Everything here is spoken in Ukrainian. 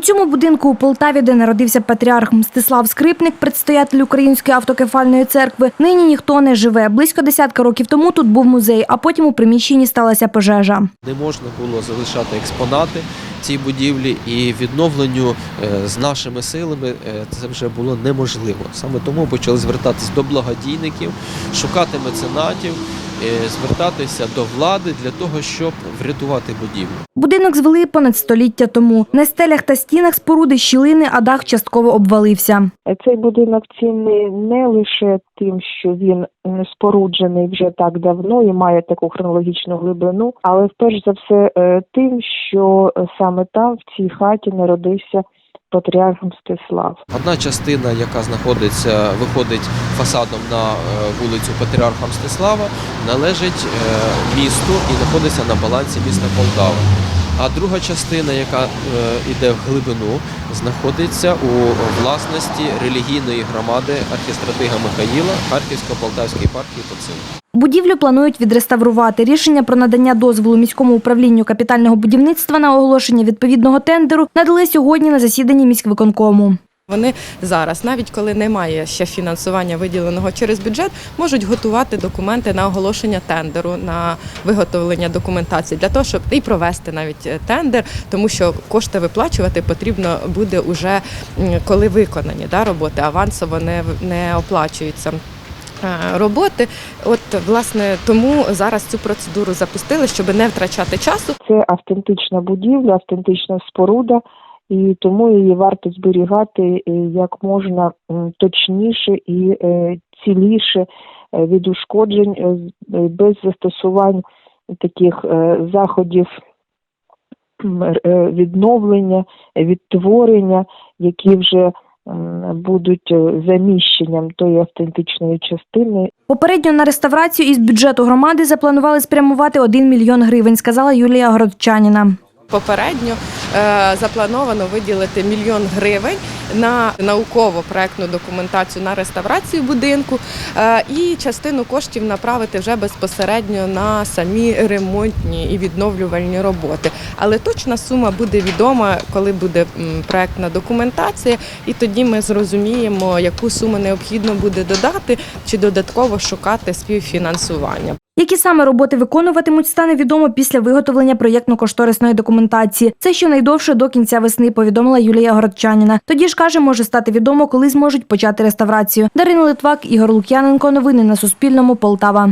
Цьому будинку у Полтаві, де народився патріарх Мстислав Скрипник, предстоятель Української автокефальної церкви, нині ніхто не живе. Близько десятка років тому тут був музей, а потім у приміщенні сталася пожежа. Не можна було залишати експонати цій будівлі, і відновленню е, з нашими силами е, це вже було неможливо. Саме тому почали звертатись до благодійників, шукати меценатів, звертатися до влади для того, щоб врятувати будівлю. Будинок звели понад століття тому. На стелях та стінах споруди щілини, а дах частково обвалився. Цей будинок цінний не лише тим, що він споруджений вже так давно і має таку хронологічну глибину, але перш за все е, тим, що е, саме там, в цій хаті, народився патріарх Стеслав. Одна частина, яка знаходиться, виходить фасадом на е, вулицю Патріарха Мстислава, належить е, місту і знаходиться на балансі міста Полтава. А друга частина, яка йде в глибину, знаходиться у власності релігійної громади архістратига Михаїла Харківсько-Полтавської партії ПОЦИН. Будівлю планують відреставрувати. Рішення про надання дозволу міському управлінню капітального будівництва на оголошення відповідного тендеру надали сьогодні на засіданні міськвиконкому. Вони зараз, навіть коли немає ще фінансування виділеного через бюджет, можуть готувати документи на оголошення тендеру, на виготовлення документації для того, щоб і провести навіть е, тендер, тому що кошти виплачувати потрібно буде уже коли виконані да, роботи, авансово не, не оплачуються. е, Роботи, от власне тому зараз цю процедуру запустили, щоб не втрачати часу. Це автентична будівля, автентична споруда, і тому її варто зберігати е, як можна точніше і е, ціліше е, від ушкоджень без застосувань таких заходів відновлення, відтворення, які вже будуть заміщенням тої автентичної частини Попередньо на реставрацію із бюджету громади запланували спрямувати 1 мільйон гривень, сказала Юлія Городчаніна. Попередньо заплановано виділити мільйон гривень на науково-проектну документацію на реставрацію будинку е, і частину коштів направити вже безпосередньо на самі ремонтні і відновлювальні роботи. Але точна сума буде відома, коли буде проектна документація, і тоді ми зрозуміємо, яку суму необхідно буде додати чи додатково шукати співфінансування. Які саме роботи виконуватимуть, стане відомо після виготовлення проєктно-кошторисної документації. Це щонайдовше до кінця весни, повідомила Юлія Городчаніна. Тоді ж каже, може стати відомо, коли зможуть почати реставрацію. Дарина Литвак, Ігор Лук'яненко. Новини на Суспільному. Полтава.